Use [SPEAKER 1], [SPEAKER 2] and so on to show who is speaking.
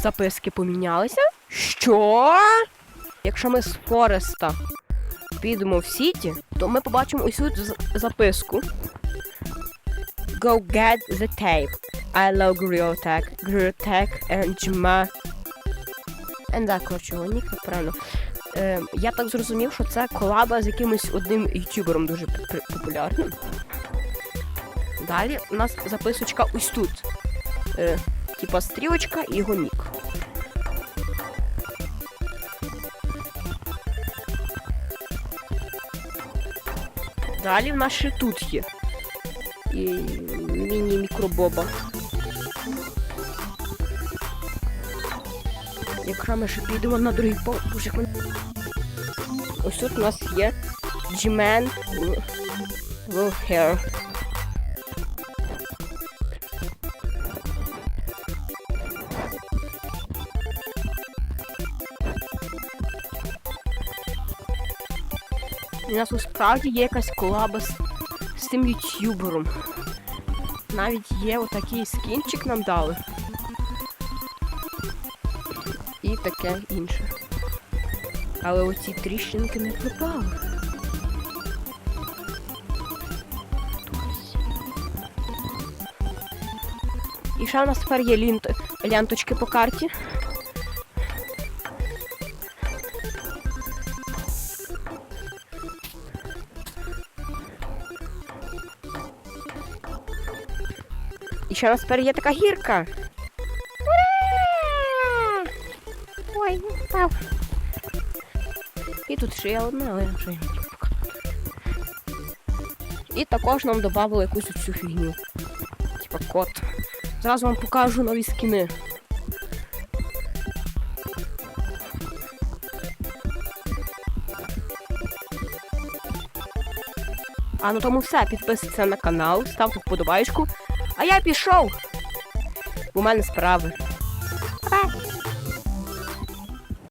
[SPEAKER 1] записки помінялися. Що? Якщо ми з Фореста підемо в Сіті, то ми побачимо ось цю записку. Go get the tape. I love Griotech, Griotech and Jma. And that, коротше, нік, правильно. Е, я так зрозумів, що це колаба з якимось одним ютубером дуже популярним. Далі у нас записочка ось тут. Е, типа стрілочка і його нік. Далі в нас ще тут є. І міні-мікробоба. Якщо ми ще підемо на другий по... Боже, як Ось тут у нас є G-Man Will Hair. У нас у справді є якась колаба з, з тим ютюбером. Навіть є отакий скінчик нам дали. І таке інше. Але оці тріщинки не пропали. І ще у нас тепер є лінт... лянточки по карті. І ще нас тепер є така гірка. Ура! Ой, впав. І тут ще є одна, але вже. І також нам додали якусь оцю фігню. Типа код. Зараз вам покажу нові скіни. А на тому все. Підписуйтесь на канал, ставте вподобайку. А я пішов. У мене справи. Па-па.